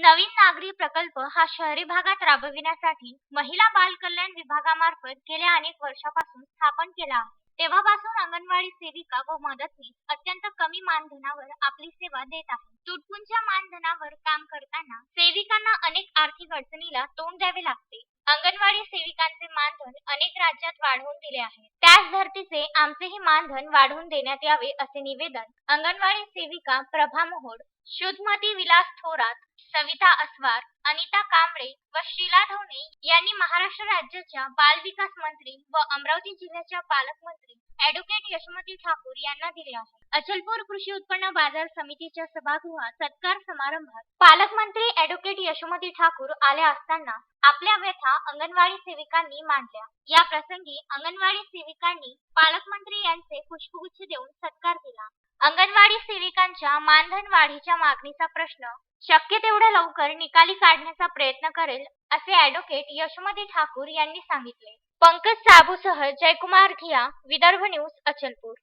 नवीन नागरी प्रकल्प हा शहरी भागात राबविण्यासाठी महिला बाल कल्याण विभागामार्फत गेल्या अनेक वर्षापासून स्थापन केला आहे. तेव्हापासून अंगणवाडी सेविका व मदतनीस अत्यंत कमी मानधनावर आपली सेवा देत आहे. तुटपुंच्या मानधनावर काम करताना सेविकांना अनेक आर्थिक अडचणीला तोंड द्यावे लागते. अंगणवाडी सेविकांचे मानधन अनेक राज्यात वाढवून दिले आहे. त्याच धर्तीचे आमचेही मानधन वाढवून देण्यात यावे असे निवेदन अंगणवाडी सेविका प्रभा मोहोड शुद्धमती विलास थोरात सविता अस्वार अनिता कांबळे व शीला ढवणे यांनी महाराष्ट्र राज्याच्या बाल विकास मंत्री व अमरावती जिल्ह्याच्या पालकमंत्री ऍडव्होकेट यशोमती ठाकूर यांना दिले आहे. अचलपूर कृषी उत्पन्न बाजार समितीच्या सभागृहात सत्कार समारंभात पालकमंत्री ऍडव्होकेट यशोमती ठाकूर आल्या असताना आपल्या व्यथा अंगणवाडी सेविकांनी मांडल्या. या प्रसंगी अंगणवाडी सेविकांनी पालकमंत्री यांचे पुष्पगुच्छ देऊन सत्कार केला. अंगणवाडी सेविका नागरिकांच्या मानधन वाढीच्या मागणीचा प्रश्न शक्य तेवढ्या लवकर निकाली काढण्याचा प्रयत्न करेल असे ऍडव्होकेट यशोमती ठाकूर यांनी सांगितले. पंकज साबूसह जयकुमार घिया विदर्भ न्यूज अचलपूर.